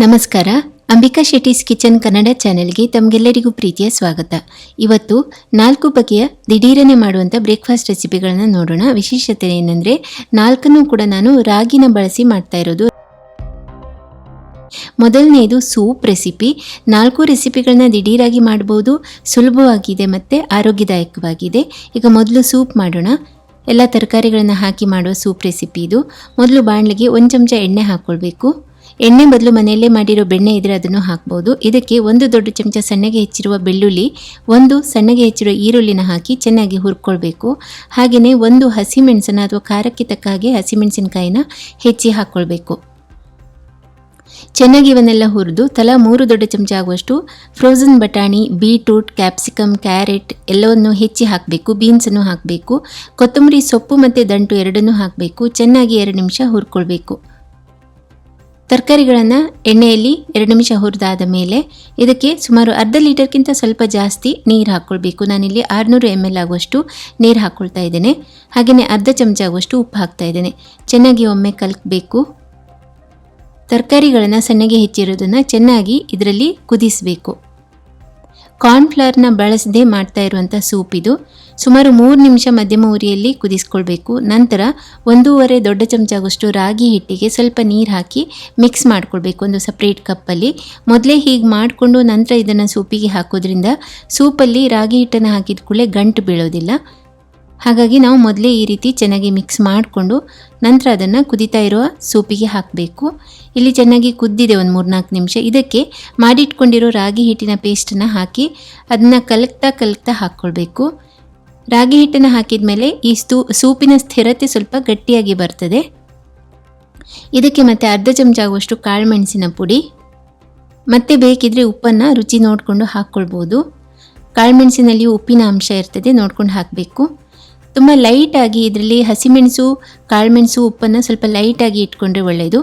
ನಮಸ್ಕಾರ. ಅಂಬಿಕಾ ಶೆಟ್ಟೀಸ್ ಕಿಚನ್ ಕನ್ನಡ ಚಾನೆಲ್ಗೆ ತಮಗೆಲ್ಲರಿಗೂ ಪ್ರೀತಿಯ ಸ್ವಾಗತ. ಇವತ್ತು ನಾಲ್ಕು ಬಗೆಯ ದಿಢೀರನೆ ಮಾಡುವಂಥ ಬ್ರೇಕ್ಫಾಸ್ಟ್ ರೆಸಿಪಿಗಳನ್ನು ನೋಡೋಣ. ವಿಶೇಷತೆ ಏನಂದರೆ ನಾಲ್ಕನ್ನು ಕೂಡ ನಾನು ರಾಗಿನ ಬಳಸಿ ಮಾಡ್ತಾ ಇರೋದು. ಮೊದಲನೆಯದು ಸೂಪ್ ರೆಸಿಪಿ. ನಾಲ್ಕು ರೆಸಿಪಿಗಳನ್ನ ದಿಢೀರಾಗಿ ಮಾಡ್ಬೋದು. ಸುಲಭವಾಗಿದೆ ಮತ್ತು ಆರೋಗ್ಯದಾಯಕವಾಗಿದೆ. ಈಗ ಮೊದಲು ಸೂಪ್ ಮಾಡೋಣ. ಎಲ್ಲ ತರಕಾರಿಗಳನ್ನು ಹಾಕಿ ಮಾಡುವ ಸೂಪ್ ರೆಸಿಪಿ ಇದು. ಮೊದಲು ಬಾಣಲಿಗೆ ಒಂದು ಚಮಚ ಎಣ್ಣೆ ಹಾಕ್ಕೊಳ್ಬೇಕು ಎಣ್ಣೆ ಬದಲು ಮನೆಯಲ್ಲೇ ಮಾಡಿರೋ ಬೆಣ್ಣೆ ಇದ್ರೆ ಅದನ್ನು ಹಾಕ್ಬೋದು. ಇದಕ್ಕೆ ಒಂದು ದೊಡ್ಡ ಚಮಚ ಸಣ್ಣಗೆ ಹೆಚ್ಚಿರುವ ಬೆಳ್ಳುಳ್ಳಿ, ಒಂದು ಸಣ್ಣಗೆ ಹೆಚ್ಚಿರುವ ಈರುಳ್ಳಿನ ಹಾಕಿ ಚೆನ್ನಾಗಿ ಹುರ್ಕೊಳ್ಬೇಕು. ಹಾಗೆಯೇ ಒಂದು ಹಸಿಮೆಣಸಿನ ಅಥವಾ ಖಾರಕ್ಕೆ ತಕ್ಕ ಹಾಗೆ ಹಸಿಮೆಣಸಿನಕಾಯಿನ ಹೆಚ್ಚಿ ಹಾಕ್ಕೊಳ್ಬೇಕು ಚೆನ್ನಾಗಿ ಇವನ್ನೆಲ್ಲ ಹುರಿದು ತಲಾ ಮೂರು ದೊಡ್ಡ ಚಮಚ ಆಗುವಷ್ಟು ಫ್ರೋಝನ್ ಬಟಾಣಿ ಬೀಟ್ರೂಟ್ ಕ್ಯಾಪ್ಸಿಕಮ್ ಕ್ಯಾರೆಟ್ ಎಲ್ಲವನ್ನು ಹೆಚ್ಚಿ ಹಾಕಬೇಕು ಬೀನ್ಸನ್ನು ಹಾಕಬೇಕು. ಕೊತ್ತಂಬರಿ ಸೊಪ್ಪು ಮತ್ತು ದಂಟು ಎರಡನ್ನೂ ಹಾಕಬೇಕು. ಚೆನ್ನಾಗಿ ಎರಡು ನಿಮಿಷ ಹುರ್ಕೊಳ್ಬೇಕು. ತರಕಾರಿಗಳನ್ನು ಎಣ್ಣೆಯಲ್ಲಿ ಎರಡು ನಿಮಿಷ ಹುರಿದಾದ ಮೇಲೆ ಇದಕ್ಕೆ ಸುಮಾರು ಅರ್ಧ ಲೀಟರ್ಗಿಂತ ಸ್ವಲ್ಪ ಜಾಸ್ತಿ ನೀರು ಹಾಕ್ಕೊಳ್ಬೇಕು ನಾನಿಲ್ಲಿ ಆರುನೂರು ಎಂ ಎಲ್ ಆಗುವಷ್ಟು ನೀರು ಹಾಕ್ಕೊಳ್ತಾ ಇದ್ದೇನೆ. ಹಾಗೆಯೇ ಅರ್ಧ ಚಮಚ ಆಗುವಷ್ಟು ಉಪ್ಪು ಹಾಕ್ತಾ ಇದ್ದೇನೆ. ಚೆನ್ನಾಗಿ ಒಮ್ಮೆ ಕಲಕಬೇಕು. ತರಕಾರಿಗಳನ್ನು ಸಣ್ಣಗೆ ಹೆಚ್ಚಿರೋದನ್ನು ಚೆನ್ನಾಗಿ ಇದರಲ್ಲಿ ಕುದಿಸಬೇಕು. ಕಾರ್ನ್ಫ್ಲವರ್ನ ಬಳಸದೆ ಮಾಡ್ತಾ ಇರುವಂಥ ಸೂಪ್ ಇದು. ಸುಮಾರು ಮೂರು ನಿಮಿಷ ಮಧ್ಯಮ ಉರಿಯಲ್ಲಿ ಕುದಿಸ್ಕೊಳ್ಬೇಕು. ನಂತರ ಒಂದೂವರೆ ದೊಡ್ಡ ಚಮಚ ರಾಗಿ ಹಿಟ್ಟಿಗೆ ಸ್ವಲ್ಪ ನೀರು ಹಾಕಿ ಮಿಕ್ಸ್ ಮಾಡ್ಕೊಳ್ಬೇಕು ಒಂದು ಸಪ್ರೇಟ್ ಕಪ್ಪಲ್ಲಿ. ಮೊದಲೇ ಹೀಗೆ ಮಾಡಿಕೊಂಡು ನಂತರ ಇದನ್ನು ಸೂಪಿಗೆ ಹಾಕೋದ್ರಿಂದ ಸೂಪಲ್ಲಿ ರಾಗಿ ಹಿಟ್ಟನ್ನು ಹಾಕಿದ ಕೂಡಲೇ ಗಂಟು ಬೀಳೋದಿಲ್ಲ. ಹಾಗಾಗಿ ನಾವು ಮೊದಲೇ ಈ ರೀತಿ ಚೆನ್ನಾಗಿ ಮಿಕ್ಸ್ ಮಾಡಿಕೊಂಡು ನಂತರ ಅದನ್ನು ಕುದಿತಾ ಇರುವ ಸೂಪಿಗೆ ಹಾಕಬೇಕು. ಇಲ್ಲಿ ಚೆನ್ನಾಗಿ ಕುದ್ದಿದೆ ಒಂದು ಮೂರ್ನಾಲ್ಕು ನಿಮಿಷ. ಇದಕ್ಕೆ ಮಾಡಿಟ್ಕೊಂಡಿರೋ ರಾಗಿ ಹಿಟ್ಟಿನ ಪೇಸ್ಟನ್ನು ಹಾಕಿ ಅದನ್ನು ಕಲಕ್ತಾ ಕಲಕ್ತಾ ಹಾಕ್ಕೊಳ್ಬೇಕು ರಾಗಿ ಹಿಟ್ಟನ್ನು ಹಾಕಿದ ಮೇಲೆ ಈ ಸ್ತೂ, ಸೂಪಿನ ಸ್ಥಿರತೆ ಸ್ವಲ್ಪ ಗಟ್ಟಿಯಾಗಿ ಬರ್ತದೆ. ಇದಕ್ಕೆ ಮತ್ತೆ ಅರ್ಧ ಚಮಚ ಆಗುವಷ್ಟು ಕಾಳುಮೆಣಸಿನ ಪುಡಿ. ಮತ್ತೆ ಬೇಕಿದ್ರೆ ಉಪ್ಪನ್ನು ರುಚಿ ನೋಡಿಕೊಂಡು ಹಾಕ್ಕೊಳ್ಬೋದು ಕಾಳುಮೆಣಸಿನಲ್ಲಿ ಉಪ್ಪಿನ ಅಂಶ ಇರ್ತದೆ, ನೋಡ್ಕೊಂಡು ಹಾಕಬೇಕು. ತುಂಬ ಲೈಟಾಗಿ ಇದರಲ್ಲಿ ಹಸಿಮೆಣಸು, ಕಾಳುಮೆಣಸು, ಉಪ್ಪನ್ನು ಸ್ವಲ್ಪ ಲೈಟಾಗಿ ಇಟ್ಕೊಂಡ್ರೆ ಒಳ್ಳೆಯದು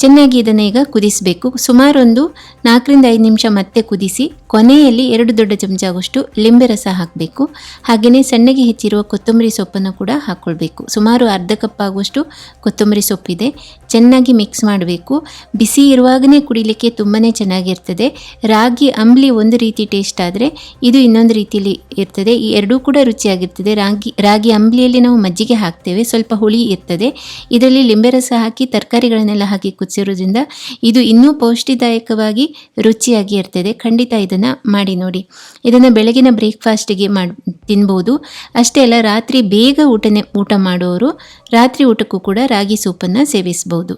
ಚೆನ್ನಾಗಿ ಇದನ್ನು ಈಗ ಕುದಿಸಬೇಕು. ಸುಮಾರೊಂದು ನಾಲ್ಕರಿಂದ ಐದು ನಿಮಿಷ ಮತ್ತೆ ಕುದಿಸಿ, ಕೊನೆಯಲ್ಲಿ ಎರಡು ದೊಡ್ಡ ಚಮಚ ಆಗುವಷ್ಟು ಲಿಂಬೆ ರಸ ಹಾಕಬೇಕು. ಹಾಗೆಯೇ ಸಣ್ಣಗೆ ಹೆಚ್ಚಿರುವ ಕೊತ್ತಂಬರಿ ಸೊಪ್ಪನ್ನು ಕೂಡ ಹಾಕ್ಕೊಳ್ಬೇಕು ಸುಮಾರು ಅರ್ಧ ಕಪ್ ಆಗುವಷ್ಟು ಕೊತ್ತಂಬರಿ ಸೊಪ್ಪಿದೆ. ಚೆನ್ನಾಗಿ ಮಿಕ್ಸ್ ಮಾಡಬೇಕು. ಬಿಸಿ ಇರುವಾಗಲೇ ಕುಡಿಲಿಕ್ಕೆ ತುಂಬಾ ಚೆನ್ನಾಗಿರ್ತದೆ. ರಾಗಿ, ಅಂಬ್ಲಿ ಒಂದು ರೀತಿ ಟೇಸ್ಟ್ ಆದರೆ ಇದು ಇನ್ನೊಂದು ರೀತಿಯಲ್ಲಿ ಇರ್ತದೆ. ಈ ಎರಡೂ ಕೂಡ ರುಚಿಯಾಗಿರ್ತದೆ. ರಾಗಿ ರಾಗಿ ಅಂಬ್ಲಿಯಲ್ಲಿ ನಾವು ಮಜ್ಜಿಗೆ ಹಾಕ್ತೇವೆ. ಸ್ವಲ್ಪ ಹುಳಿ ಇರ್ತದೆ. ಇದರಲ್ಲಿ ಲಿಂಬೆ ರಸ ಹಾಕಿ ತರಕಾರಿಗಳನ್ನೆಲ್ಲ ಹಾಕಿ ಕುದಿಸಿರೋದ್ರಿಂದ ಇದು ಇನ್ನೂ ಪೌಷ್ಟಿದಾಯಕವಾಗಿ ರುಚಿಯಾಗಿ ಇರ್ತದೆ. ಖಂಡಿತ ಇದನ್ನು ಮಾಡಿ ನೋಡಿ. ಇದನ್ನು ಬೆಳಗಿನ ಬ್ರೇಕ್ಫಾಸ್ಟಿಗೆ ಮಾಡಿ, ತಿನ್ಬೋದು. ಅಷ್ಟೇ ಅಲ್ಲ, ರಾತ್ರಿ ಬೇಗ ಊಟನೆ, ಊಟ ಮಾಡುವವರು ರಾತ್ರಿ ಊಟಕ್ಕೂ ಕೂಡ ರಾಗಿ ಸೂಪನ್ನು ಸೇವಿಸ್ಬೋದು.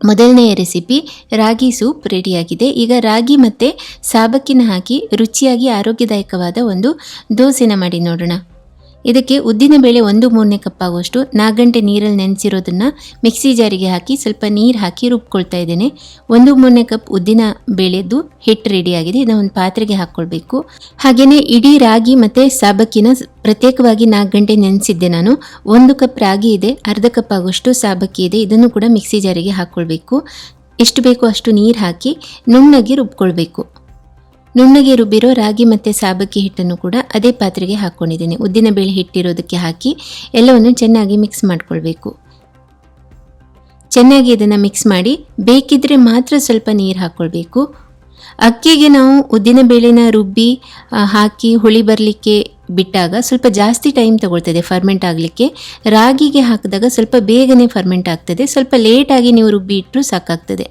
ಮೊದಲನೆಯ ರೆಸಿಪಿ, ರಾಗಿ ಸೂಪ್ ರೆಡಿಯಾಗಿದೆ. ಈಗ ರಾಗಿ ಮತ್ತು ಸಾಬಕ್ಕಿನ ಹಾಕಿ ರುಚಿಯಾಗಿ ಆರೋಗ್ಯದಾಯಕವಾದ ಒಂದು ದೋಸೆನ ಮಾಡಿ ನೋಡೋಣ. ಇದಕ್ಕೆ ಉದ್ದಿನ ಬೇಳೆ ಒಂದು ಮೂರನೇ ಕಪ್ ಆಗುವಷ್ಟು ನಾಲ್ಕು ಗಂಟೆ ನೀರಲ್ಲಿ ನೆನೆಸಿರೋದನ್ನು ಮಿಕ್ಸಿ ಜಾರಿಗೆ ಹಾಕಿ ಸ್ವಲ್ಪ ನೀರು ಹಾಕಿ ರುಬ್ಕೊಳ್ತಾ ಇದ್ದೇನೆ. ಒಂದು ಮೂರನೇ ಕಪ್ ಉದ್ದಿನ ಬೇಳೆದು ಹಿಟ್ಟು ರೆಡಿಯಾಗಿದೆ ಇದನ್ನು ಒಂದು ಪಾತ್ರೆಗೆ ಹಾಕ್ಕೊಳ್ಬೇಕು ಹಾಗೆಯೇ ಇಡೀ ರಾಗಿ ಮತ್ತು ಸಾಬಕ್ಕಿನ ಪ್ರತ್ಯೇಕವಾಗಿ ನಾಲ್ಕು ಗಂಟೆ ನೆನೆಸಿದ್ದೆ ನಾನು. ಒಂದು ಕಪ್ ರಾಗಿ ಇದೆ, ಅರ್ಧ ಕಪ್ ಆಗುವಷ್ಟು ಸಾಬಕ್ಕಿ ಇದೆ. ಇದನ್ನು ಕೂಡ ಮಿಕ್ಸಿ ಜಾರಿಗೆ ಹಾಕ್ಕೊಳ್ಬೇಕು ಎಷ್ಟು ಬೇಕೋ ಅಷ್ಟು ನೀರು ಹಾಕಿ ನುಣ್ಣಗೆ ರುಬ್ಕೊಳ್ಬೇಕು. ನುಣ್ಣಗೆ ರುಬ್ಬಿರೋ ರಾಗಿ ಮತ್ತು ಸಾಬಕ್ಕಿ ಹಿಟ್ಟನ್ನು ಕೂಡ ಅದೇ ಪಾತ್ರೆಗೆ ಹಾಕ್ಕೊಂಡಿದ್ದೀನಿ ಉದ್ದಿನ ಬೇಳೆ ಹಿಟ್ಟಿರೋದಕ್ಕೆ ಹಾಕಿ ಎಲ್ಲವನ್ನು ಚೆನ್ನಾಗಿ ಮಿಕ್ಸ್ ಮಾಡಿಕೊಳ್ಬೇಕು. ಚೆನ್ನಾಗಿ ಇದನ್ನು ಮಿಕ್ಸ್ ಮಾಡಿ ಬೇಕಿದ್ರೆ ಮಾತ್ರ ಸ್ವಲ್ಪ ನೀರು ಹಾಕ್ಕೊಳ್ಬೇಕು ಅಕ್ಕಿಗೆ ನಾವು ಉದ್ದಿನ ಬೇಳೆನ ರುಬ್ಬಿ ಹಾಕಿ ಹುಳಿ ಬರಲಿಕ್ಕೆ ಬಿಟ್ಟಾಗ ಸ್ವಲ್ಪ ಜಾಸ್ತಿ ಟೈಮ್ ತಗೊಳ್ತದೆ ಫರ್ಮೆಂಟ್ ಆಗಲಿಕ್ಕೆ. ರಾಗಿಗೆ ಹಾಕಿದಾಗ ಸ್ವಲ್ಪ ಬೇಗನೆ ಫರ್ಮೆಂಟ್ ಆಗ್ತದೆ. ಸ್ವಲ್ಪ ಲೇಟಾಗಿ ನೀವು ರುಬ್ಬಿ ಇಟ್ಟರೂ ಸಾಕಾಗ್ತದೆ.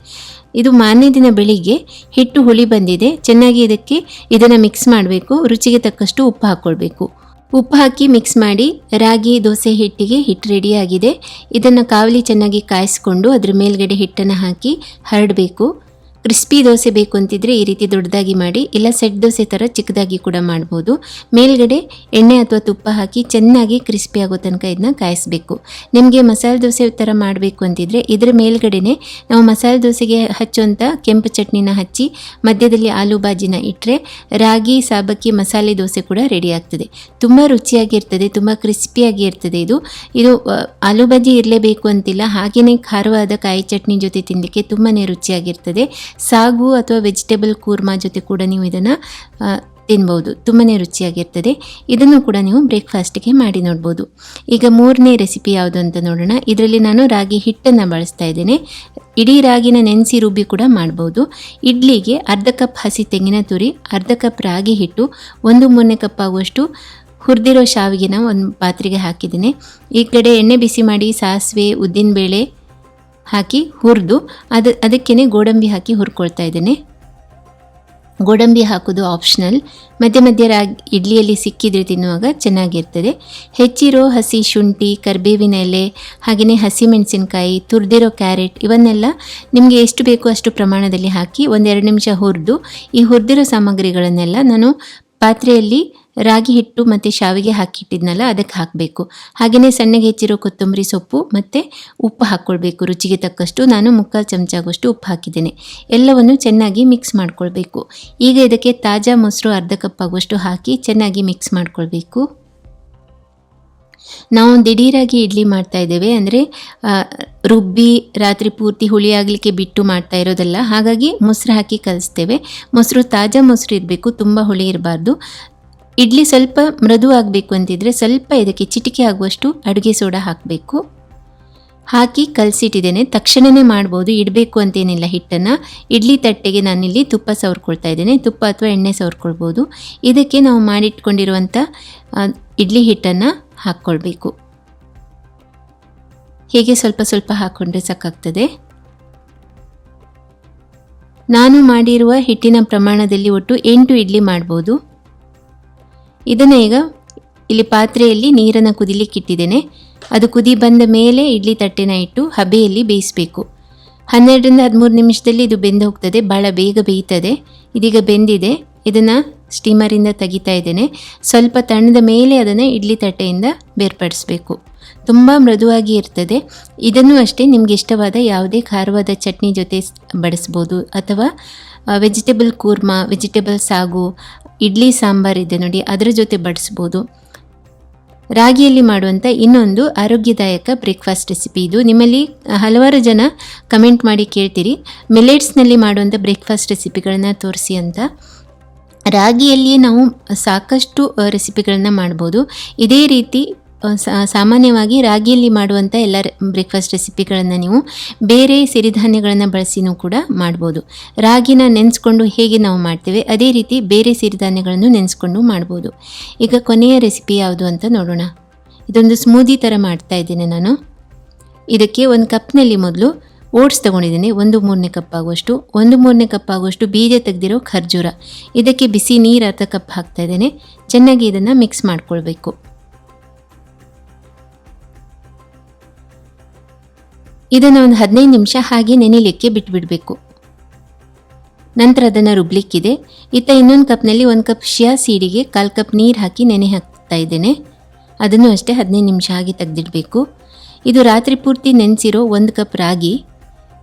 ಇದು ಮಾರನೇ ದಿನ ಬೆಳಿಗ್ಗೆ ಹಿಟ್ಟು ಹುಳಿ ಬಂದಿದೆ. ಚೆನ್ನಾಗಿ ಇದಕ್ಕೆ ಇದನ್ನು ಮಿಕ್ಸ್ ಮಾಡಬೇಕು. ರುಚಿಗೆ ತಕ್ಕಷ್ಟು ಉಪ್ಪು ಹಾಕ್ಕೊಳ್ಬೇಕು ಉಪ್ಪು ಹಾಕಿ ಮಿಕ್ಸ್ ಮಾಡಿ ರಾಗಿ, ದೋಸೆ, ಹಿಟ್ಟಿಗೆ ಹಿಟ್ಟು ರೆಡಿಯಾಗಿದೆ ಇದನ್ನು ಕಾವಲಿ ಚೆನ್ನಾಗಿ ಕಾಯಿಸ್ಕೊಂಡು ಅದ್ರ ಮೇಲ್ಗಡೆ ಹಿಟ್ಟನ್ನು ಹಾಕಿ ಹರಡಬೇಕು. ಕ್ರಿಸ್ಪಿ ದೋಸೆ ಬೇಕು ಅಂತಿದ್ರೆ ಈ ರೀತಿ ದೊಡ್ಡದಾಗಿ ಮಾಡಿ, ಇಲ್ಲ ಸೆಟ್ ದೋಸೆ ಥರ ಚಿಕ್ಕದಾಗಿ ಕೂಡ ಮಾಡ್ಬೋದು. ಮೇಲ್ಗಡೆ ಎಣ್ಣೆ ಅಥವಾ ತುಪ್ಪ ಹಾಕಿ ಚೆನ್ನಾಗಿ ಕ್ರಿಸ್ಪಿ ಆಗೋ ತನಕ ಇದನ್ನ ಕಾಯಿಸಬೇಕು. ನಿಮಗೆ ಮಸಾಲೆ ದೋಸೆ ಥರ ಮಾಡಬೇಕು ಅಂತಿದ್ರೆ ಇದರ ಮೇಲ್ಗಡೆನೆ ನಾವು ಮಸಾಲೆ ದೋಸೆಗೆ ಹಚ್ಚುವಂಥ ಕೆಂಪು ಚಟ್ನಿನ ಹಚ್ಚಿ, ಮಧ್ಯದಲ್ಲಿ ಆಲೂ ಬಾಜಿನ ಇಟ್ಟರೆ ರಾಗಿ, ಸಾಬಕ್ಕಿ, ಮಸಾಲೆ ದೋಸೆ ಕೂಡ ರೆಡಿ ಆಗ್ತದೆ. ತುಂಬ ರುಚಿಯಾಗಿರ್ತದೆ ತುಂಬ ಕ್ರಿಸ್ಪಿಯಾಗಿ ಇರ್ತದೆ ಇದು. ಇದು ಆಲೂ ಬಾಜಿ ಇರಲೇಬೇಕು ಅಂತಿಲ್ಲ ಹಾಗೆಯೇ ಖಾರವಾದ ಕಾಯಿ ಚಟ್ನಿ ಜೊತೆ ತಿನ್ನಲಿಕ್ಕೆ ತುಂಬಾ ರುಚಿಯಾಗಿರ್ತದೆ. ಸಾಗು ಅಥವಾ ವೆಜಿಟೇಬಲ್ ಕೂರ್ಮಾ ಜೊತೆ ಕೂಡ ನೀವು ಇದನ್ನು ತಿನ್ಬೋದು. ತುಂಬಾ ರುಚಿಯಾಗಿರ್ತದೆ. ಇದನ್ನು ಕೂಡ ನೀವು ಬ್ರೇಕ್ಫಾಸ್ಟ್ಗೆ ಮಾಡಿ ನೋಡ್ಬೋದು. ಈಗ ಮೂರನೇ ರೆಸಿಪಿ ಯಾವುದು ಅಂತ ನೋಡೋಣ. ಇದರಲ್ಲಿ ನಾನು ರಾಗಿ ಹಿಟ್ಟನ್ನು ಬಳಸ್ತಾ ಇದ್ದೇನೆ. ಇಡೀ ರಾಗಿನ ನೆನೆಸಿ ರುಬ್ಬಿ ಕೂಡ ಮಾಡ್ಬೋದು. ಇಡ್ಲಿಗೆ ಅರ್ಧ ಕಪ್ ಹಸಿ ತೆಂಗಿನ ತುರಿ, ಅರ್ಧ ಕಪ್ ರಾಗಿ ಹಿಟ್ಟು, ಒಂದು ಮೂರನೇ ಕಪ್ ಆಗುವಷ್ಟು ಹುರಿದಿರೋ ಶಾವಿಗೆನ ಒಂದು ಪಾತ್ರೆಗೆ ಹಾಕಿದ್ದೀನಿ. ಈ ಕಡೆ ಎಣ್ಣೆ ಬಿಸಿ ಮಾಡಿ ಸಾಸಿವೆ, ಉದ್ದಿನಬೇಳೆ ಹಾಕಿ ಹುರಿದು ಅದು ಅದಕ್ಕೇ ಗೋಡಂಬಿ ಹಾಕಿ ಹುರ್ಕೊಳ್ತಾ ಇದ್ದೇನೆ. ಗೋಡಂಬಿ ಹಾಕೋದು ಆಪ್ಷನಲ್ ಮಧ್ಯೆ ಮಧ್ಯೆ ರಾಗಿ ಇಡ್ಲಿಯಲ್ಲಿ ಸಿಕ್ಕಿದ್ರೆ ತಿನ್ನುವಾಗ ಚೆನ್ನಾಗಿರ್ತದೆ. ಹೆಚ್ಚಿರೋ ಹಸಿ ಶುಂಠಿ, ಕರಿಬೇವಿನ ಎಲೆ ಹಾಗೆಯೇ ಹಸಿಮೆಣಸಿನಕಾಯಿ ತುರಿದಿರೋ ಕ್ಯಾರೆಟ್ ಇವನ್ನೆಲ್ಲ ನಿಮಗೆ ಎಷ್ಟು ಬೇಕೋ ಅಷ್ಟು ಪ್ರಮಾಣದಲ್ಲಿ ಹಾಕಿ ಒಂದೆರಡು ನಿಮಿಷ ಹುರಿದು ಈ ಹುರಿದಿರೋ ಸಾಮಗ್ರಿಗಳನ್ನೆಲ್ಲ ನಾನು ಪಾತ್ರೆಯಲ್ಲಿ ರಾಗಿ ಹಿಟ್ಟು ಮತ್ತು ಶಾವಿಗೆ ಹಾಕಿಟ್ಟಿದ್ನಲ್ಲ, ಅದಕ್ಕೆ ಹಾಕಬೇಕು. ಹಾಗೆಯೇ ಸಣ್ಣಗೆ ಹೆಚ್ಚಿರೋ ಕೊತ್ತಂಬರಿ ಸೊಪ್ಪು ಮತ್ತು ಉಪ್ಪು ಹಾಕ್ಕೊಳ್ಬೇಕು. ರುಚಿಗೆ ತಕ್ಕಷ್ಟು ನಾನು ಮುಕ್ಕಾಲು ಚಮಚ ಆಗುವಷ್ಟು ಉಪ್ಪು ಹಾಕಿದ್ದೇನೆ. ಎಲ್ಲವನ್ನು ಚೆನ್ನಾಗಿ ಮಿಕ್ಸ್ ಮಾಡ್ಕೊಳ್ಬೇಕು. ಈಗ ಇದಕ್ಕೆ ತಾಜಾ ಮೊಸರು ಅರ್ಧ ಕಪ್ ಆಗುವಷ್ಟು ಹಾಕಿ ಚೆನ್ನಾಗಿ ಮಿಕ್ಸ್ ಮಾಡ್ಕೊಳ್ಬೇಕು. ನಾವು ದಿಢೀರಾಗಿ ಇಡ್ಲಿ ಮಾಡ್ತಾ ಇದ್ದೇವೆ. ಅಂದರೆ ರುಬ್ಬಿ, ರಾತ್ರಿ ಪೂರ್ತಿ ಹುಳಿ ಆಗಲಿಕ್ಕೆ ಬಿಟ್ಟು ಮಾಡ್ತಾ ಇರೋದಲ್ಲ, ಹಾಗಾಗಿ ಮೊಸರು ಹಾಕಿ ಕಲಿಸ್ತೇವೆ. ಮೊಸರು ತಾಜಾ ಮೊಸರು ಇರಬೇಕು, ತುಂಬ ಹುಳಿ ಇರಬಾರ್ದು. ಇಡ್ಲಿ ಸ್ವಲ್ಪ ಮೃದು ಆಗಬೇಕು ಅಂತಿದ್ರೆ ಸ್ವಲ್ಪ ಇದಕ್ಕೆ ಚಿಟಿಕೆ ಆಗುವಷ್ಟು ಅಡುಗೆ ಸೋಡಾ ಹಾಕಬೇಕು. ಹಾಕಿ ಕಲಸಿಟ್ಟಿದ್ದೇನೆ. ತಕ್ಷಣವೇ ಮಾಡ್ಬೋದು. ಇಡಬೇಕು ಅಂತೇನಿಲ್ಲ ಹಿಟ್ಟನ್ನು. ಇಡ್ಲಿ ತಟ್ಟೆಗೆ ನಾನಿಲ್ಲಿ ತುಪ್ಪ ಸವರ್ಕೊಳ್ತಾ ಇದ್ದೇನೆ. ತುಪ್ಪ ಅಥವಾ ಎಣ್ಣೆ ಸವರ್ಕೊಳ್ಬೋದು. ಇದಕ್ಕೆ ನಾವು ಮಾಡಿಟ್ಕೊಂಡಿರುವಂಥ ಇಡ್ಲಿ ಹಿಟ್ಟನ್ನು ಹಾಕ್ಕೊಳ್ಬೇಕು. ಹೀಗೆ ಸ್ವಲ್ಪ ಸ್ವಲ್ಪ ಹಾಕ್ಕೊಂಡ್ರೆ ಸಾಕಾಗ್ತದೆ. ನಾನು ಮಾಡಿರುವ ಹಿಟ್ಟಿನ ಪ್ರಮಾಣದಲ್ಲಿ ಒಟ್ಟು ಎಂಟು ಇಡ್ಲಿ ಮಾಡ್ಬೋದು. ಇದನ್ನು ಈಗ ಇಲ್ಲಿ ಪಾತ್ರೆಯಲ್ಲಿ ನೀರನ್ನು ಕುದಿಲಿಕ್ಕಿಟ್ಟಿದ್ದೇನೆ ಅದು ಕುದಿ ಬಂದ ಮೇಲೆ ಇಡ್ಲಿ ತಟ್ಟೆನ ಇಟ್ಟು ಹಬೆಯಲ್ಲಿ ಬೇಯಿಸಬೇಕು. ಹನ್ನೆರಡರಿಂದ ಹದಿಮೂರು ನಿಮಿಷದಲ್ಲಿ ಇದು ಬೆಂದು ಹೋಗ್ತದೆ. ಭಾಳ ಬೇಗ ಬೇಯ್ತದೆ. ಇದೀಗ ಬೆಂದಿದೆ. ಇದನ್ನು ಸ್ಟೀಮರಿಂದ ತೆಗಿತಾ ಇದ್ದೇನೆ. ಸ್ವಲ್ಪ ತಣ್ಣದ ಮೇಲೆ ಅದನ್ನು ಇಡ್ಲಿ ತಟ್ಟೆಯಿಂದ ಬೇರ್ಪಡಿಸಬೇಕು. ತುಂಬ ಮೃದುವಾಗಿ ಇರ್ತದೆ. ಇದನ್ನು ಅಷ್ಟೇ ನಿಮಗೆ ಇಷ್ಟವಾದ ಯಾವುದೇ ಖಾರವಾದ ಚಟ್ನಿ ಜೊತೆ ಬಡಿಸ್ಬೋದು. ಅಥವಾ ವೆಜಿಟೇಬಲ್ ಕೂರ್ಮಾ ವೆಜಿಟೇಬಲ್ ಸಾಗು ಇಡ್ಲಿ ಸಾಂಬಾರಿದೆ ನೋಡಿ, ಅದರ ಜೊತೆ ಬಡಿಸ್ಬೋದು. ರಾಗಿಯಲ್ಲಿ ಮಾಡುವಂಥ ಇನ್ನೊಂದು ಆರೋಗ್ಯದಾಯಕ ಬ್ರೇಕ್ಫಾಸ್ಟ್ ರೆಸಿಪಿ ಇದು. ನಿಮ್ಮಲ್ಲಿ ಹಲವಾರು ಜನ ಕಮೆಂಟ್ ಮಾಡಿ ಕೇಳ್ತೀರಿ. ಮಿಲೆಟ್ಸ್ನಲ್ಲಿ ಮಾಡುವಂಥ ಬ್ರೇಕ್ಫಾಸ್ಟ್ ರೆಸಿಪಿಗಳನ್ನು ತೋರಿಸಿ ಅಂತ. ರಾಗಿಯಲ್ಲಿಯೇ ನಾವು ಸಾಕಷ್ಟು ರೆಸಿಪಿಗಳನ್ನು ಮಾಡ್ಬೋದು. ಇದೇ ರೀತಿ ಸಾಮಾನ್ಯವಾಗಿ ರಾಗಿಯಲ್ಲಿ ಮಾಡುವಂಥ ಎಲ್ಲ ಬ್ರೇಕ್ಫಾಸ್ಟ್ ರೆಸಿಪಿಗಳನ್ನು ನೀವು ಬೇರೆ ಸಿರಿಧಾನ್ಯಗಳನ್ನು ಬಳಸಿನೂ ಕೂಡ ಮಾಡ್ಬೋದು. ರಾಗಿನ ನೆನೆಸ್ಕೊಂಡು ಹೇಗೆ ನಾವು ಮಾಡ್ತೇವೆ, ಅದೇ ರೀತಿ ಬೇರೆ ಸಿರಿಧಾನ್ಯಗಳನ್ನು ನೆನೆಸ್ಕೊಂಡು ಮಾಡ್ಬೋದು. ಈಗ ಕೊನೆಯ ರೆಸಿಪಿ ಯಾವುದು ಅಂತ ನೋಡೋಣ. ಇದೊಂದು ಸ್ಮೂದಿ ಥರ ಮಾಡ್ತಾ ಇದ್ದೇನೆ ನಾನು. ಇದಕ್ಕೆ ಒಂದು ಕಪ್ನಲ್ಲಿ ಮೊದಲು ಓಟ್ಸ್ ತೊಗೊಂಡಿದ್ದೀನಿ, ಒಂದು ಮೂರನೇ ಕಪ್ ಆಗುವಷ್ಟು. ಒಂದು ಮೂರನೇ ಕಪ್ ಆಗುವಷ್ಟು ಬೀಜ ತೆಗೆದಿರೋ ಖರ್ಜೂರ. ಇದಕ್ಕೆ ಬಿಸಿ ನೀರು ಅರ್ಧ ಕಪ್ ಹಾಕ್ತಾ ಇದ್ದೇನೆ. ಚೆನ್ನಾಗಿ ಇದನ್ನು ಮಿಕ್ಸ್ ಮಾಡ್ಕೊಳ್ಬೇಕು. ಇದನ್ನು ಒಂದು ಹದಿನೈದು ನಿಮಿಷ ಹಾಗೆ ನೆನೆಲಿಕ್ಕೆ ಬಿಟ್ಬಿಡಬೇಕು. ನಂತರ ಅದನ್ನು ರುಬ್ಲಿಕ್ಕಿದೆ. ಇತ್ತ ಇನ್ನೊಂದು ಕಪ್ನಲ್ಲಿ ಒಂದು ಕಪ್ ಶಿಯಾ ಸೀಡಿಗೆ ಕಾಲು ಕಪ್ ನೀರು ಹಾಕಿ ನೆನೆ ಹಾಕ್ತಾ ಇದ್ದೇನೆ. ಅದನ್ನು ಅಷ್ಟೇ ಹದಿನೈದು ನಿಮಿಷ ಹಾಗೆ ತೆಗೆದಿಡಬೇಕು. ಇದು ರಾತ್ರಿ ಪೂರ್ತಿ ನೆನೆಸಿರೋ ಒಂದು ಕಪ್ ರಾಗಿ.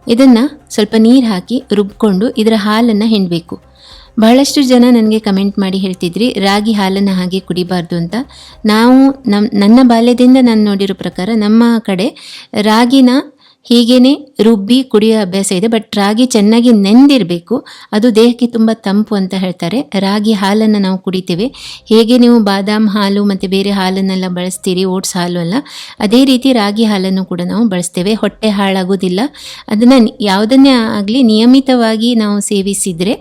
ಇದನ್ನು ಸ್ವಲ್ಪ ನೀರು ಹಾಕಿ ರುಬ್ಕೊಂಡು ಇದರ ಹಾಲನ್ನು ಹಿಂಡಬೇಕು. ಬಹಳಷ್ಟು ಜನ ನನಗೆ ಕಮೆಂಟ್ ಮಾಡಿ ಹೇಳ್ತಿದ್ರಿ, ರಾಗಿ ಹಾಲನ್ನು ಹಾಗೆ ಕುಡಿಬಾರ್ದು ಅಂತ. ನಾವು ನಮ್ಮ ನನ್ನ ಬಾಲ್ಯದಿಂದ ನಾನು ನೋಡಿರೋ ಪ್ರಕಾರ ನಮ್ಮ ಕಡೆ ರಾಗಿನ ಹೀಗೇನೆ ರುಬ್ಬಿ ಕುಡಿಯೋ ಅಭ್ಯಾಸ ಇದೆ ಬಟ್ ರಾಗಿ ಚೆನ್ನಾಗಿ ನೆಂದಿರಬೇಕು. ಅದು ದೇಹಕ್ಕೆ ತುಂಬ ತಂಪು ಅಂತ ಹೇಳ್ತಾರೆ. ರಾಗಿ ಹಾಲನ್ನು ನಾವು ಕುಡಿತೇವೆ. ಹೇಗೆ ನೀವು ಬಾದಾಮ್ ಹಾಲು ಮತ್ತು ಬೇರೆ ಹಾಲನ್ನೆಲ್ಲ ಬಳಸ್ತೀರಿ, ಓಟ್ಸ್ ಹಾಲು ಅಲ್ಲ, ಅದೇ ರೀತಿ ರಾಗಿ ಹಾಲನ್ನು ಕೂಡ ನಾವು ಬಳಸ್ತೇವೆ. ಹೊಟ್ಟೆ ಹಾಳಾಗೋದಿಲ್ಲ. ಅದನ್ನು ಯಾವುದನ್ನೇ ಆಗಲಿ ನಿಯಮಿತವಾಗಿ ನಾವು ಸೇವಿಸಿದರೆ,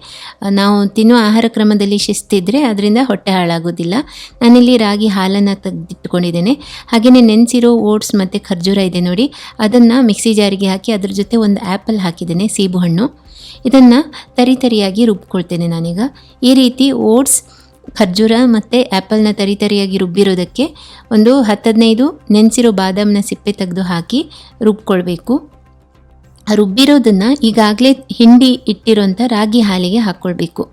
ನಾವು ತಿನ್ನುವ ಆಹಾರ ಕ್ರಮದಲ್ಲಿ ಶಿಸ್ತಿದ್ರೆ ಅದರಿಂದ ಹೊಟ್ಟೆ ಹಾಳಾಗೋದಿಲ್ಲ. ನಾನಿಲ್ಲಿ ರಾಗಿ ಹಾಲನ್ನು ತೆಗೆದಿಟ್ಕೊಂಡಿದ್ದೇನೆ. ಹಾಗೆಯೇ ನೆನೆಸಿರೋ ಓಟ್ಸ್ ಮತ್ತು ಖರ್ಜೂರ ಇದೆ ನೋಡಿ, ಅದನ್ನು ಮಿಕ್ಸಿ ಜಾರಿಗೆ ಹಾಕಿ ಅದ್ರ ಜೊತೆ ಒಂದು ಆ್ಯಪಲ್ ಹಾಕಿದ್ದೇನೆ, ಸೇಬು ಹಣ್ಣು. ಇದನ್ನು ತರಿ ತರಿಯಾಗಿ ರುಬ್ಕೊಳ್ತೇನೆ ನಾನೀಗ. ಈ ರೀತಿ ಓಟ್ಸ್, ಖರ್ಜೂರ ಮತ್ತು ಆ್ಯಪಲ್ನ ತರಿ ತರಿಯಾಗಿ ರುಬ್ಬಿರೋದಕ್ಕೆ ಒಂದು ಹತ್ತದನೈದು ನೆನೆಸಿರೋ ಬಾದಾಮಿನ ಸಿಪ್ಪೆ ತೆಗೆದು ಹಾಕಿ ರುಬ್ಕೊಳ್ಬೇಕು. ರುಬ್ಬಿರೋದನ್ನು ಈಗಾಗಲೇ ಹಿಂಡಿ ಇಟ್ಟಿರೋಂಥ ರಾಗಿ ಹಾಲಿಗೆ ಹಾಕ್ಕೊಳ್ಬೇಕು.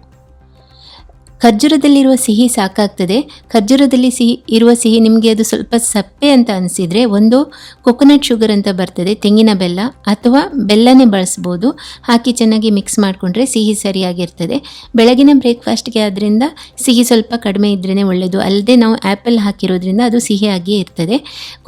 ಖರ್ಜೂರದಲ್ಲಿರುವ ಸಿಹಿ ಸಾಕಾಗ್ತದೆ. ಖರ್ಜೂರದಲ್ಲಿ ಸಿಹಿ, ಇರುವ ಸಿಹಿ ನಿಮಗೆ ಅದು ಸ್ವಲ್ಪ ಸಪ್ಪೆ ಅಂತ ಅನಿಸಿದರೆ ಒಂದು ಕೊಕೊನಟ್ ಶುಗರ್ ಅಂತ ಬರ್ತದೆ, ತೆಂಗಿನ ಬೆಲ್ಲ ಅಥವಾ ಬೆಲ್ಲನೇ ಬಳಸ್ಬೋದು. ಹಾಕಿ ಚೆನ್ನಾಗಿ ಮಿಕ್ಸ್ ಮಾಡಿಕೊಂಡ್ರೆ ಸಿಹಿ ಸರಿಯಾಗಿರ್ತದೆ. ಬೆಳಗಿನ ಬ್ರೇಕ್ಫಾಸ್ಟ್ಗೆ ಅದರಿಂದ ಸಿಹಿ ಸ್ವಲ್ಪ ಕಡಿಮೆ ಇದ್ರೇ ಒಳ್ಳೆಯದು ಅಲ್ಲದೆ ನಾವು ಆ್ಯಪಲ್ ಹಾಕಿರೋದ್ರಿಂದ ಅದು ಸಿಹಿಯಾಗಿಯೇ ಇರ್ತದೆ.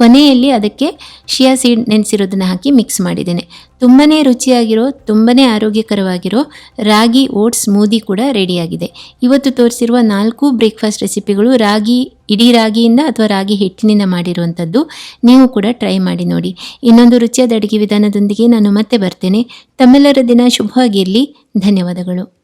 ಕೊನೆಯಲ್ಲಿ ಅದಕ್ಕೆ ಶಿಯಾ ಸೀಡ್ ನೆನೆಸಿರೋದನ್ನು ಹಾಕಿ ಮಿಕ್ಸ್ ಮಾಡಿದ್ದೇನೆ. ತುಂಬಾ ರುಚಿಯಾಗಿರೋ, ತುಂಬನೇ ಆರೋಗ್ಯಕರವಾಗಿರೋ ರಾಗಿ ಓಟ್ಸ್ ಸ್ಮೂದಿ ಕೂಡ ರೆಡಿಯಾಗಿದೆ. ಇವತ್ತು ತೋರಿಸಿರುವ ನಾಲ್ಕು ಬ್ರೇಕ್ಫಾಸ್ಟ್ ರೆಸಿಪಿಗಳು ರಾಗಿ, ಇಡೀ ರಾಗಿಯಿಂದ ಅಥವಾ ರಾಗಿ ಹಿಟ್ಟಿನಿಂದ ಮಾಡಿರುವಂಥದ್ದು ನೀವು ಕೂಡ ಟ್ರೈ ಮಾಡಿ ನೋಡಿ. ಇನ್ನೊಂದು ರುಚಿಯಾದ ಅಡುಗೆ ವಿಧಾನದೊಂದಿಗೆ ನಾನು ಮತ್ತೆ ಬರ್ತೇನೆ. ತಮ್ಮೆಲ್ಲರ ದಿನ ಶುಭವಾಗಿರಲಿ ಧನ್ಯವಾದಗಳು.